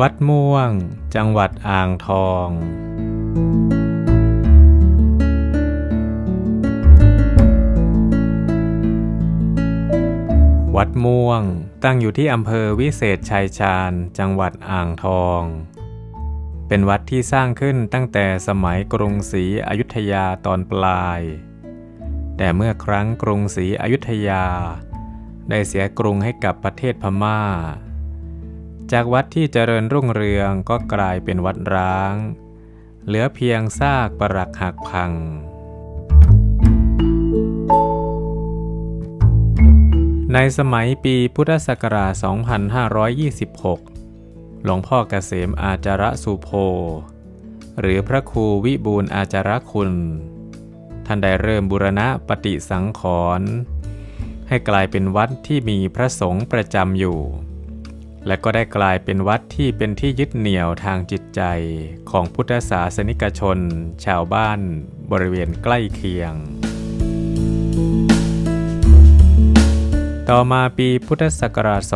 วัดม่วง จังหวัดอ่างทอง วัดม่วง ตั้งอยู่ที่อำเภอวิเศษชัยชาญ จังหวัดอ่างทอง เป็นวัดที่สร้างขึ้นตั้งแต่สมัยกรุงศรีอยุธยาตอนปลาย แต่เมื่อครั้งกรุงศรีอยุธยา ได้เสียกรุงให้กับประเทศพม่า จากวัดที่เจริญรุ่งเรืองก็กลายเป็นวัดร้าง เหลือเพียงซากปรักหักพัง ในสมัยปีพุทธศักราช 2526 หลวงพ่อเกษมอาจาระสุโพ หรือพระครูวิบูลอาจาระคุณ ท่านได้เริ่มบุรณะปฏิสังขรณ์ให้กลายเป็นวัดที่มีพระสงฆ์ประจำอยู่ และก็ได้กลายเป็นวัดที่เป็นที่ยึดเหนี่ยวทางจิตใจของพุทธศาสนิกชน ชาวบ้านบริเวณใกล้เคียง ต่อมาปีพุทธศักราช 2534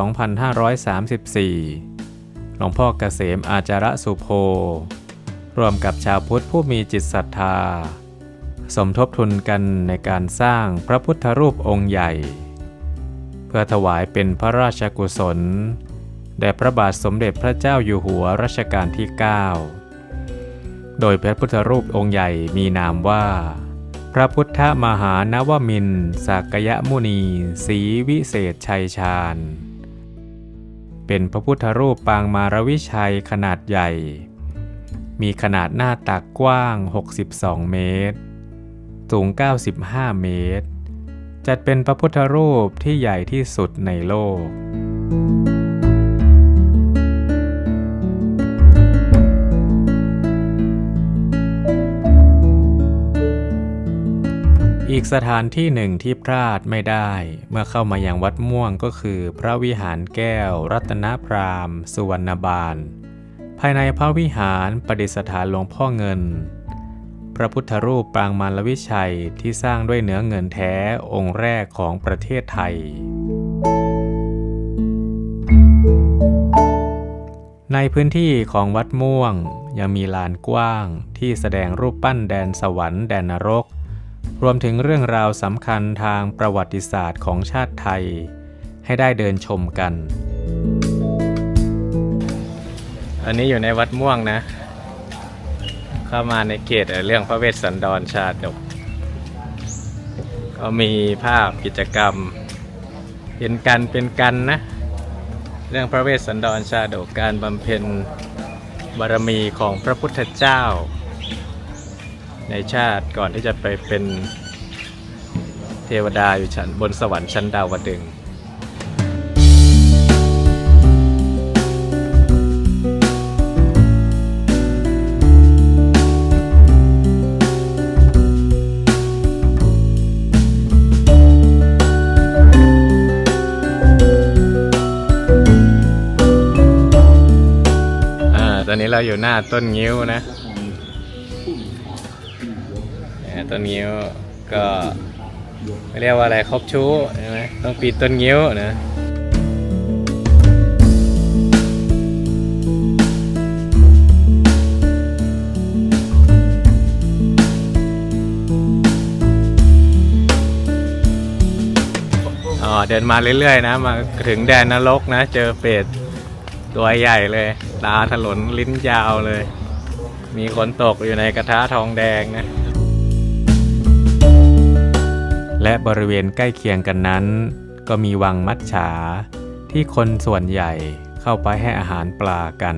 หลวงพ่อเกษมอาจาระสุโพร่วมกับชาวพุทธผู้มีจิตศรัทธา สมทบทุนกันในการสร้างพระพุทธรูปองค์ใหญ่ เพื่อถวายเป็นพระราชกุศล ด่พระบาทสมเด็จพระเจ้าอยู่หัวรัชกาลที่ 9 โดยพระพุทธรูปองค์ใหญ่มีนามว่า พระพุทธมหานวมินสักยมุนีศรีวิเศษชัยชาญ เป็นพระพุทธรูปปางมารวิชัยขนาดใหญ่ มีขนาดหน้าตักกว้าง 62 เมตร สูง 95 เมตร จัดเป็นพระพุทธรูปที่ใหญ่ที่สุดในโลก อีกสถานที่หนึ่งที่พลาดไม่ได้ เมื่อเข้ามาอย่างวัดม่วงก็คือ พระวิหารแก้ว รัตนพรามสุวรรณบาล ภายในพระวิหารประดิษฐานหลวงพ่อเงิน พระพุทธรูปปรางมารวิชัยที่สร้างด้วยเนื้อเงินแท้องค์แรกของประเทศไทย ในพื้นที่ของวัดม่วงยังมีลานกว้างที่แสดงรูปปั้นแดนสวรรค์แดนนรก รวมถึงเรื่องราวสำคัญทางประวัติศาสตร์ของชาติไทย ให้ได้เดินชมกัน อันนี้อยู่ในวัดม่วงนะ เข้ามาในเขตเรื่องพระเวสสันดรชาดก ก็มีภาพกิจกรรม เป็นกันเป็นกันนะ เรื่องพระเวสสันดรชาดกการบำเพ็ญบารมีของพระพุทธเจ้า ในชาติก่อนที่จะไปเป็นเทวดาอยู่ชั้นบนสวรรค์ชั้นดาวดึงอ่าตอนนี้เราอยู่หน้าต้นงิ้วนะ ต้นงิ้วก็ไม่เรียกว่าอะไรครบชู้ใช่ไหมต้องปีนต้นงิ้วนะอ๋อเดินมาเรื่อยๆนะ มาถึงแดนนรกนะ เจอเป็ดตัวใหญ่เลย ตาถลนลิ้นยาวเลย มีคนตกอยู่ในกระทะทองแดงนะ และบริเวณใกล้เคียงกันนั้น ก็มีวังมัดฉาที่คนส่วนใหญ่เข้าไปให้อาหารปลากัน